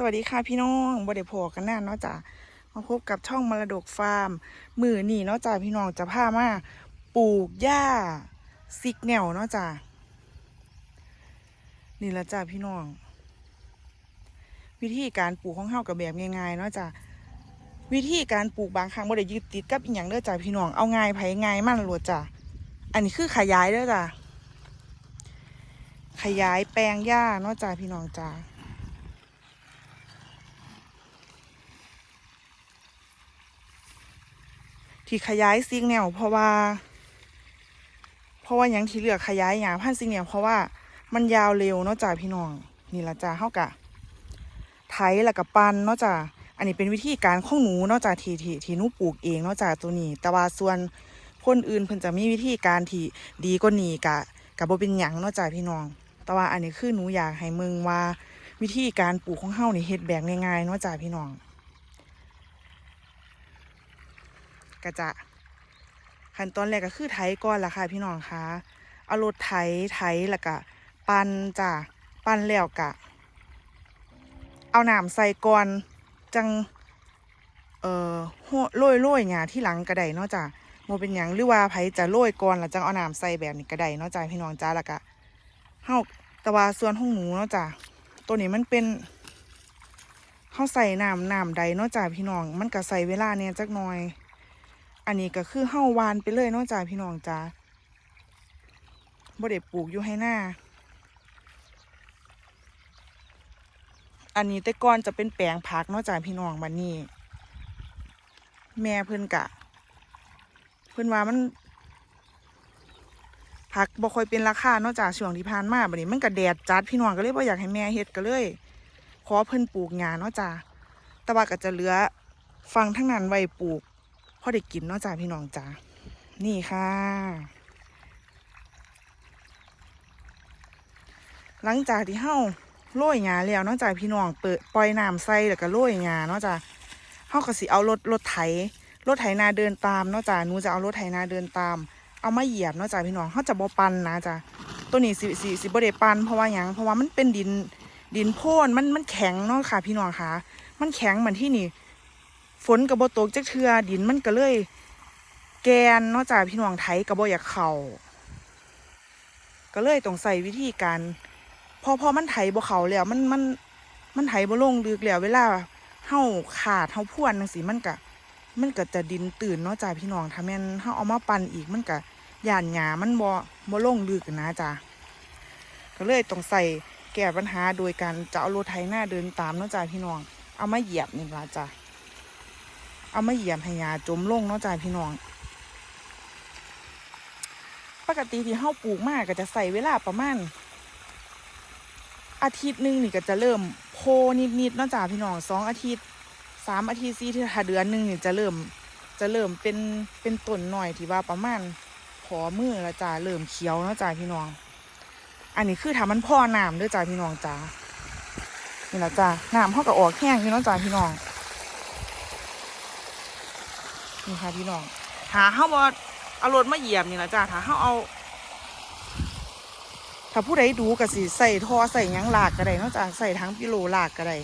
สวัสดีค่ะพี่น้องบ่ได้พอกันแนานเนาะจ้ะมาพบกับช่องมรดกฟาร์ม มือนี่เนาะจ้ะพี่น้องจะพามาปลูกหญ้าซิกแนวเนาะจ้ะนี่ละจ้ะพี่น้อง วิธีการปลูกของเฮากับแบบง่ายๆเนาะจ้ะวิธีการปลูกบางครั้งบ่ได้ยึดติดกับอีหยังเด้อจ้ะพี่น้องเอาง่ายไผง่ายมันโลดจ้ะอันนี้คือขยายเด้อจ้ะขยายแปลงหญ้าเนาะจ้ะพี่น้องจ้ะ ที่ขยายซิงแนวเพราะว่า เพราะว่ายังที่เหลือขยายหยาพันซิงแนวเพราะว่ามันยาวเร็วเนาะจ้าพี่น้องนี่ละจ้าเฮากะไถแล้วก็ปันเนาะจ้าอันนี้เป็นวิธีการของหนูเนาะจ้าที่ที่ที่หนูปลูกเองเนาะจ้าตัวนี้ แต่ว่าส่วนคนอื่นเพิ่นจะมีวิธีการที่ดีกว่านี้กะกะบ่เป็นหยังเนาะจ้าพี่น้อง แต่ว่าอันนี้คือหนูอยากให้มึงว่าวิธีการปลูกของเฮานี่เฮ็ดแบบง่ายๆเนาะจ้าพี่น้อง ก็จะขั้นตอนแรกก็คือไถก่อนล่ะค่ะ พี่น้องคะเอารถไถไถแล้วก็ปั่นจ้ะปั่นแล้วกะ เอาหน้ำใส่ก่อนจัง เอ่อโรยโรยหญ้าที่หลังกระไดเนาะจ้ะโมเป็นหยังหรือว่าไผจะโรยก่อนแล้วจังเอาหน้ำใส่แบบนี้กระไดเนาะจ้ะพี่น้องจ้าแล้วก็เฮาแต่ว่าส่วนของหนูเนาะจ้ะตัวนี้มันเป็นเฮาใส่น้ำน้ำใดเนาะจ้ะพี่น้อง มันก็ใส่เวลาเนี่ยจักหน่อย อันนี้ก็คือเฮ้าวานไปเลยเนาะจ้าพี่น้องจ้าบ่ได้ปลูกอยู่ให้หน้า อันนี้แต่ก่อนจะเป็นแปลงผักเนาะจ้าพี่น้องบันนี้ แม่เพิ่อนกะ เพิ่อนว่ามันผักบ่ค่อยเป็นราคาเนาะจ้าช่วงที่ผ่านมาบัดนี้มันก็แดดจัดพี่น้องก็เลยบ่อยากให้แม่เฮ็ดก็เลย ขอเพิ่นปลูกหญ้าเนาะจ้าแต่ว่าก็จะเหลือฟังทั้งนั้นไว้ปลูก พอได้กินเนาะจ้าพี่น้องจ้านี่ค่ะ หลังจากที่เฮาโรยหญ้าแล้วเนาะจ้าพี่น้องเปิดปล่อยน้ำใส่แล้วก็โรยหญ้าเนาะจ้าเฮาก็สิเอารถรถไถรถไถนาเดินตามเนาะจ้าหนูจะเอารถไถนาเดินตาม เอามาเหยียบเนาะจ้าพี่น้องเฮาจะบ่ปันนะจ้าตัวนี้สิสิสิบ่ได้ปันเพราะว่าหยังเพราะว่ามันเป็นดินดินโพ่นมันมันแข็งเนาะค่ะ พี่น้องค่ะ มันแข็งเหมือนที่นี่ ฝนกับบตกจักเทือดินมันก็เลย แกนนอกจากพี่น้องไทยกับบอยากเข่าก็เลยต้องใส่วิธีการ พอพอมันไถบ่เขาแล้ว มันมันมันไถบ่ลงลึกแล้วเวลาเฮาขาดเฮาพ่วนจังซี่มันก็มันก็จะดินตื่นเนาะจ้าพี่น้องถ้าแม่นเฮาเอามาปั่นอีกมันก็ย่านหญ้ามันบ่บ่ลงลึกนะจ้าก็เลยต้องใส่แก้ปัญหาโดยการจะเอารถไถหน้าเดินตามเนาะจ้าพี่น้อง เอามาเหยียบนี่ละจ้า เอามาเหยียบให้ยาจมลงเนาะจ้าพี่น้อง ปกติที่เฮาปลูกมากก็จะใส่เวลาประมาณ อาทิตย์หนึ่งนี่ก็จะเริ่มโพนิดๆเนาะจ้าพี่น้องสองอาทิตย์สามอาทิตย์สี่อาทิตย์ถ้าเดือนหนึ่งนี่จะเริ่มจะเริ่มเป็นเป็นต้นหน่อยที่ว่าประมาณขอมือละจ้าเริ่มเขียวเนาะจ้าพี่น้อง อันนี้คือถามันพ่อน้ำเด้วยจ้าพี่น้องจ้านี่แหละจ้าน้ำเขาก็ออกแห้งอยู่เนาะจ้าพี่น้อง นี่ค่ะพี่น้องถ้าเฮาบ่เอารถมาเหยียบนี่ละจ้าถ้าเฮาเอา ถ้าผู้ใดดูก็สิใส่ทอใส่ยังหลากก็ได้นาะจ้าใส่ทั้งกิโลลากก็ได้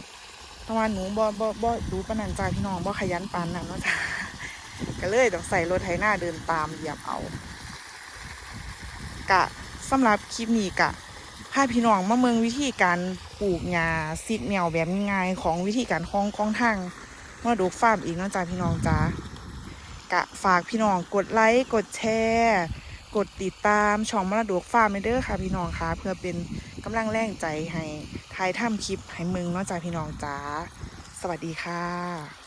เพราะว่าหนูบ่บ่บ่ดูปนนั้นจ้าพี่น้องบ่ขยันปานนั้นนะจ้าก็เลยต้องใส่รถไถหน้าเดินตามเหยียบเอา กะสำหรับคลิปนี้กะพาพี่น้องมาเมืองวิธีการปลูกหญ้าซิกแนวแบบง่ายของวิธีการคล้องคล้องทางมาดูฟาร์มอีกนาะจ้าพี่น้องจ้า กะฝากพี่น้องกดไลค์กดแชร์กดติดตามช่องมรดกฟาร์มเด้อค่ะพี่น้องค่ะ เพื่อเป็นกำลังแรงใจให้ทายทำคลิปให้มึงเนาะจ้าพี่น้องจ้าสวัสดีค่ะ